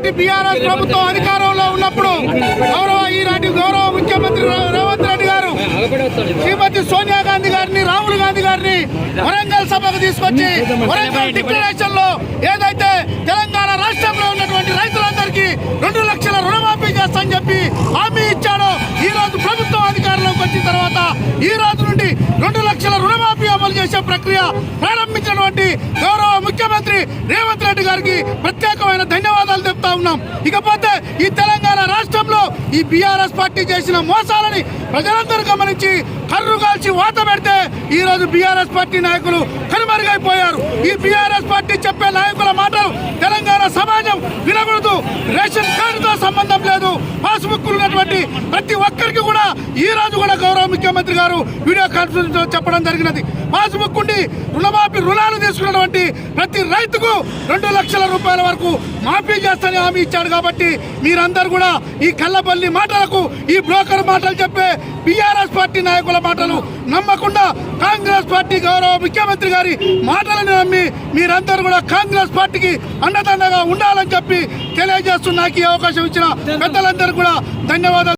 ఆనాటి బీఆర్ఎస్ ప్రభుత్వం అధికారంలో ఉన్నప్పుడు గౌరవ ఈనాటి గౌరవ ముఖ్యమంత్రి రేవంత్ రెడ్డి గారు శ్రీమతి సోనియా గాంధీ గారిని రాహుల్ గాంధీ గారిని వరంగల్ సభకు తీసుకొచ్చి వరంగల్ డిక్లరేషన్లో ఏదైతే తెలంగాణ రాష్ట్రంలో ఉన్నటువంటి రైతులందరికీ రెండు లక్షల రుణమాఫీ చేస్తామని చెప్పి హామీ ఇచ్చాడో ఈ రోజు ప్రభుత్వం అధికారంలోకి వచ్చిన తర్వాత ఈ రోజు నుండి రెండు లక్షల రుణమాఫీ అమలు చేసే ప్రక్రియ ప్రారంభించినటువంటి గౌరవ ముఖ్యమంత్రి రేవంత్ రెడ్డి గారికి ప్రత్యేకమైన ధన్యవాదాలు. ఉన్నాం. ఇకపోతే ఈ తెలంగాణ రాష్ట్రంలో ఈ బీఆర్ఎస్ పార్టీ చేసిన మోసాలని ప్రజలందరూ గమనించి కర్రు కాల్చి వాత పెడితే ఈ రోజు బీఆర్ఎస్ పార్టీ నాయకులు కనుమరుగైపోయారు. ఈ బీఆర్ఎస్ పార్టీ చెప్పే నాయకుల మాటలు తెలంగాణ సమాజం వినకూడదు. రేషన్ కార్డుతో సంబంధం లేదు. పాస్బుక్ ఉన్నటువంటి ప్రతి ఈ రోజు కూడా గౌరవ ముఖ్యమంత్రి గారు వీడియో కాన్ఫరెన్స్ చెప్పడం జరిగినది. మాసు ఉండి రుణమాఫీ రుణాలు తీసుకున్నటువంటి ప్రతి రైతుకు రెండు లక్షల రూపాయల వరకు మాఫీ చేస్తానని హామీ ఇచ్చాడు కాబట్టి మీరందరూ కూడా ఈ కళ్ళబల్లి మాటలకు ఈ బ్రోకర్ మాటలు చెప్పే బీఆర్ఎస్ పార్టీ నాయకుల మాటలు నమ్మకుండా కాంగ్రెస్ పార్టీ గౌరవ ముఖ్యమంత్రి గారి మాటలను నమ్మి మీరందరూ కూడా కాంగ్రెస్ పార్టీకి అండదండగా ఉండాలని చెప్పి తెలియజేస్తున్న నాకు ఈ అవకాశం ఇచ్చిన పెద్దలందరూ కూడా ధన్యవాదాలు.